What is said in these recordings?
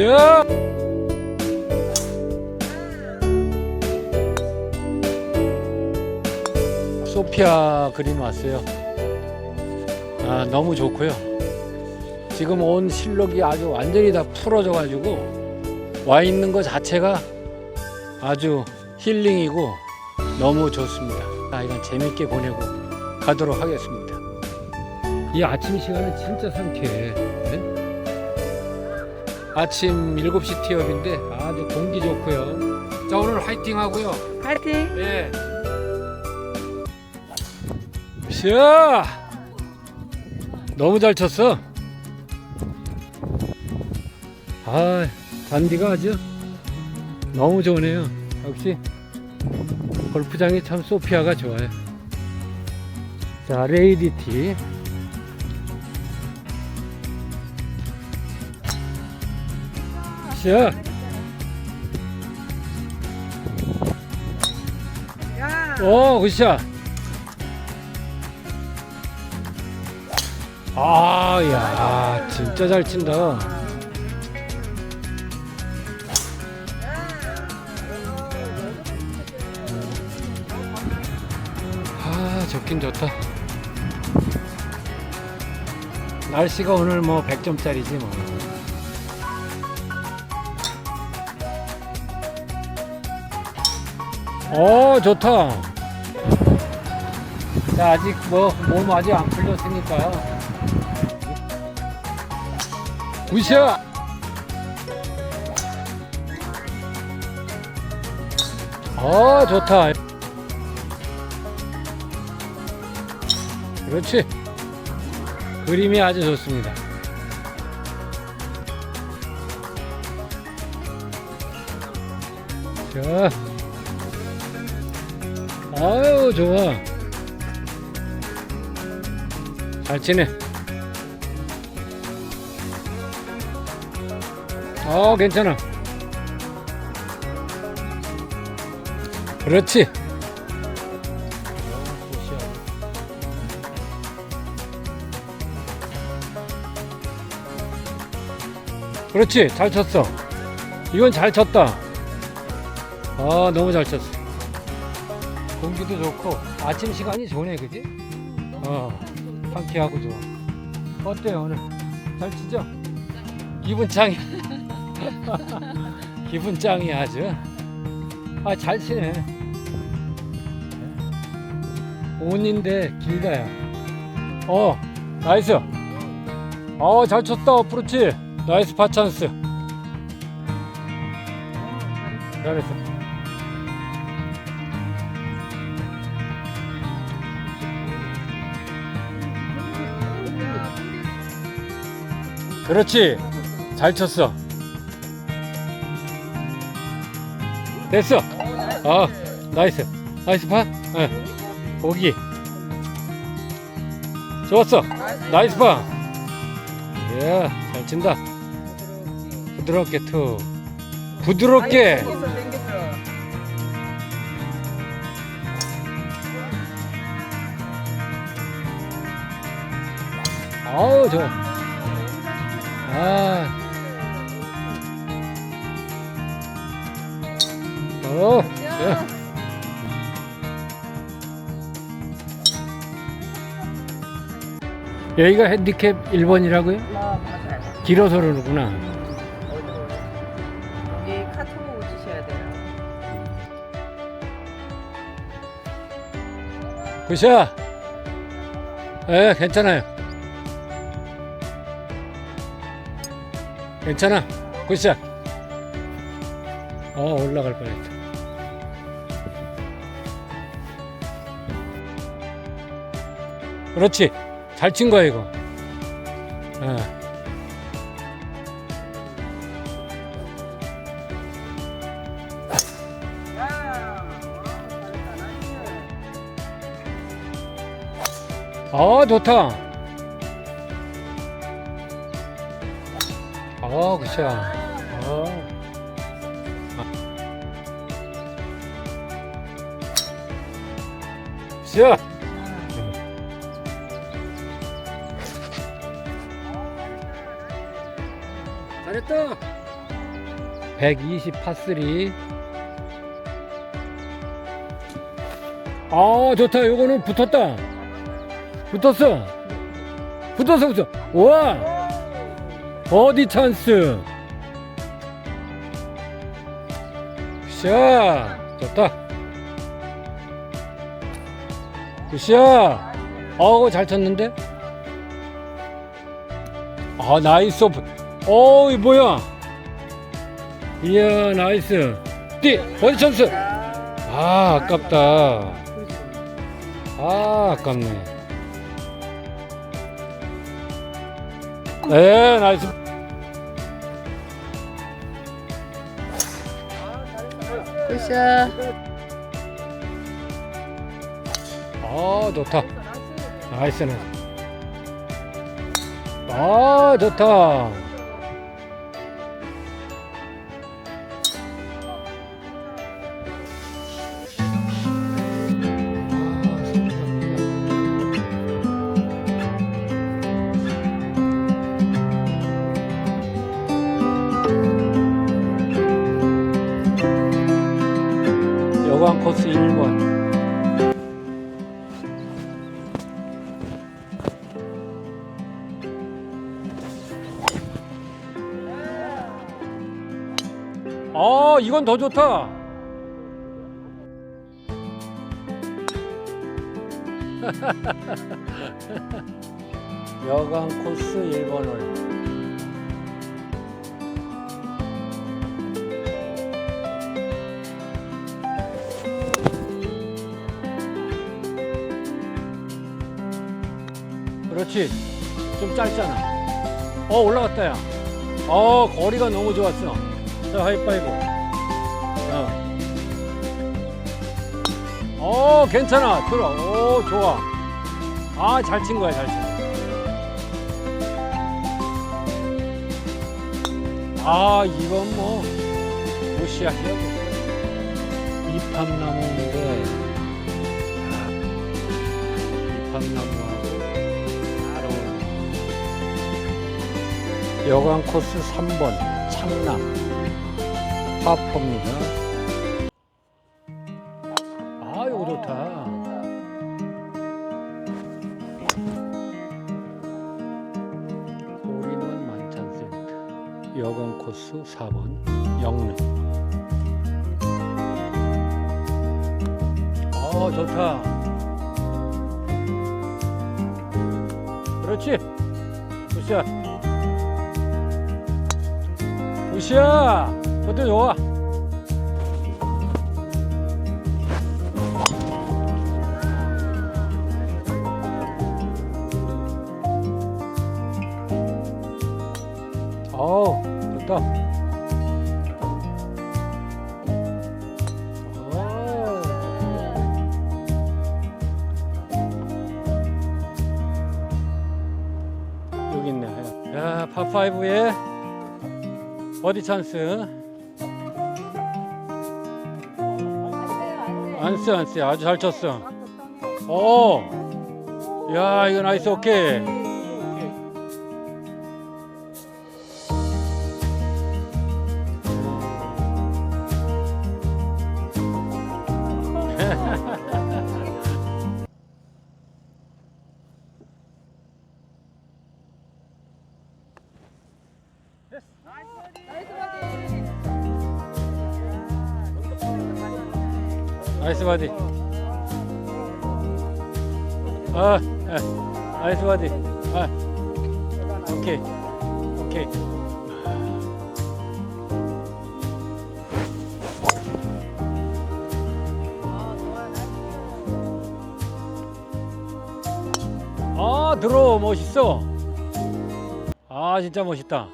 자. 소피아 그림 왔어요. 아, 너무 좋고요. 지금 온 실록이 아주 완전히 다 풀어져 가지고 와 있는 것 자체가 아주 힐링이고 너무 좋습니다. 아, 이건 재밌게 보내고 가도록 하겠습니다. 이 아침 시간은 진짜 상쾌해. 네? 아침 7시 티업인데 아주 공기 좋고요. 자, 오늘 화이팅 하고요. 파이팅! 예. 샤! 너무 잘 쳤어. 아, 단디가 아주 너무 좋으네요. 역시 골프장이 참 소피아가 좋아요. 자, 레이디티. 샤! 야! 오, 굿샷. 아, 야, 진짜 잘 친다. 아, 좋긴 좋다. 날씨가 오늘 뭐 100점짜리지 뭐. 어, 좋다. 자, 아직 뭐, 몸 아직 안 풀렸으니까요. 굿샷! 어, 좋다. 그렇지. 그림이 아주 좋습니다. 자. 아유, 좋아. 잘 치네. 어, 괜찮아. 그렇지. 그렇지. 잘 쳤어. 이건 잘 쳤다. 아, 너무 잘 쳤어. 공기도 좋고, 아침 시간이 좋네, 그지? 어, 상쾌하고 좋아. 어때요, 오늘? 잘 치죠? 기분 짱이. 기분 짱이 아주. 아, 잘 치네. 온인데 길다야. 어, 나이스. 어, 잘 쳤다, 어프로치. 나이스 파찬스. 잘했어. 그렇지. 잘 쳤어. 됐어. 아, 나이스. 나이스 파? 예. 고기. 좋았어. 나이스 파. 예, 잘 친다. 부드럽게 툭. 부드럽게. 아우, 좋아. 아. 어, 예. 여기가 핸디캡 1번이라고요? 아, 맞아요. 길어서 그러는구나. 여기 카톡으로 주셔야 돼요. 굿샷! 예, 괜찮아요. 괜찮아. 굿샷. 어, 올라갈 뻔했다. 그렇지. 잘 친 거야, 이거. 나이스. 아, 좋다. 아, 굿샷. 아. 샷! 잘했다. 120 파3 아 좋다 요거는 붙었다 붙었어 붙었어 붙었어 우와 버디 찬스. 굿샷. 좋다. 굿샷. 어우 잘 쳤는데? 아 나이스 오픈. 어이 뭐야? 이야 나이스. 띠 버디 찬스. 아 아깝다. 아 아깝네. 네 나이스 굿샷. 아 좋다. 나이스 나이스 아 좋다 아 이건 더 좋다. 여관 코스 1번을 그렇지. 좀 짧잖아. 어 올라갔다 야어 거리가 너무 좋았어 자 하이파이브. 자. 어 괜찮아. 들어. 오 좋아. 아 잘 친 거야 잘친 거야. 아 이건 뭐 무시하기야 이팝나무인데. 아, 이팝나무하고 여관 코스 3번 창남 파포입니다. 아 이거 좋다. 홀인원 만찬센터. 여관 코스 4번 영릉. 아 좋다. 그렇지. 굿샷. 굿샷 그것도 좋아. 어우 오. 여기 있네. 야 파5에 버디 찬스 안쓰 안쓰 아주 잘 쳤어. 오. 야 이거 나이스 오케이 나이스 바디. 아 아, 나이스 바디. 아 오케이. 오케이. 아 들어. 멋있어. 아 진짜 멋있다.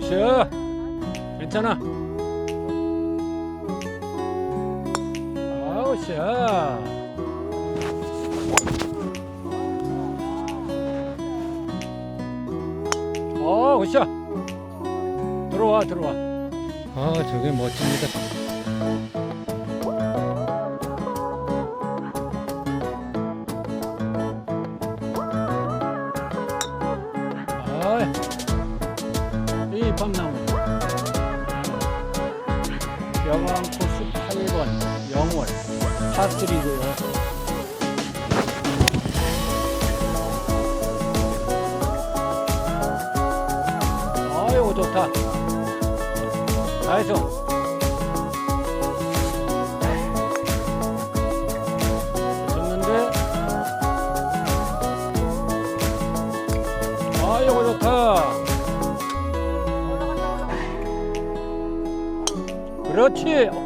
굿샷 괜찮아 아우 샷 어, 굿샷 들어와 들어와. 아 저게 멋집니다. 아 들밤나무. 영암 코스 8번 영월 파3고요. 아이고 좋다. 나이스. 좋는데. 아이고 좋다. 그렇지.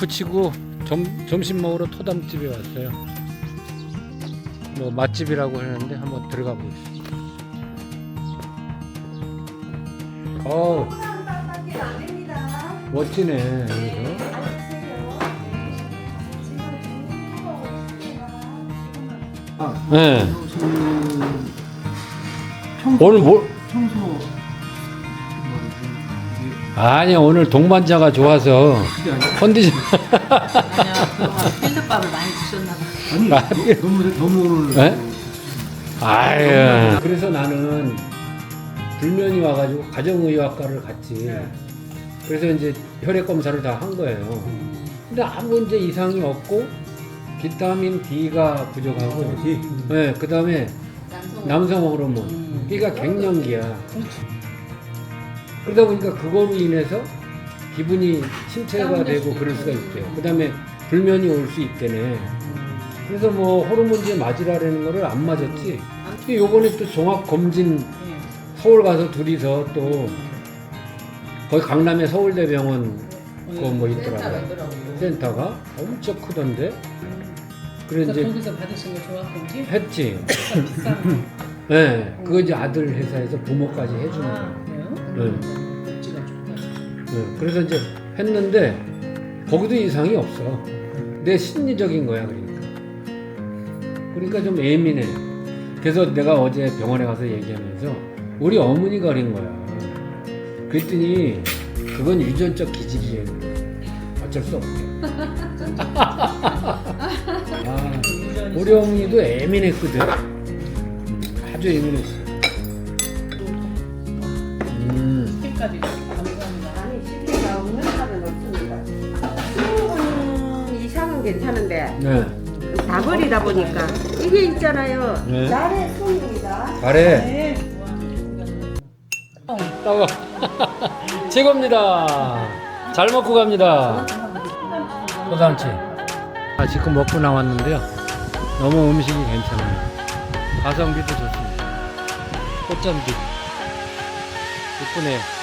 골프 치고 점, 점심 먹으러 토담집에 왔어요. 뭐 맛집이라고 하는데 한번 들어가 보겠습니다. 어우, 멋지네. 여기서. 네. 오늘 뭘? 청소 아니야 오늘 동반자가 좋아서 컨디션 아니야. 필드밥을 많이 드셨나 봐. 아니 너무 너무 오늘 네? 아유. 그래서 나는 불면이 와가지고 가정의학과를 갔지. 그래서 이제 혈액 검사를 다 한 거예요. 근데 아무 이제 이상이 없고 비타민 D가 부족하고 네, 그 다음에 남성 호르몬. B가 갱년기야 그러다 보니까 그거로 인해서 기분이 침체가 되고 그럴 수가 있대요. 그 다음에 불면이 올 수 있대네. 그래서 뭐 호르몬제 맞으라는 거를 안 맞았지. 근데 요번에 또 종합 검진 서울 가서 둘이서 또 거기 강남에 서울대병원 그거 뭐 있더라고요. 센터가 엄청 크던데? 그래 그래서 이제 거기서 받으신 거 좋았던지 했지. 비싼 거. 네. 그거 이제 아들 회사에서 부모까지 해주는 아, 거예요? 네. 복지가 좋다. 네, 그래서 이제 했는데 거기도 이상이 없어. 내 심리적인 거야 그러니까. 그러니까 좀 예민해. 그래서 내가 어제 병원에 가서 얘기하면서 우리 어머니가 그린 거야. 그랬더니 그건 유전적 기질이에요. 어쩔 수 없대. 아, 우리 어머니도 예민했거든. 음, 아주 예민했어 음. 감사합니다. 아니 없습니다. 수분 이상은 괜찮은데 네. 다 버리다 보니까 이게 있잖아요. 네. 날의 손입니다. 잘해 네. 따가 최고입니다. 잘 먹고 갑니다. 소담치. 아, 지금 먹고 나왔는데요. 너무 음식이 괜찮아요. 가성비도 좋습니다. 꽃잔디. 이쁘네요.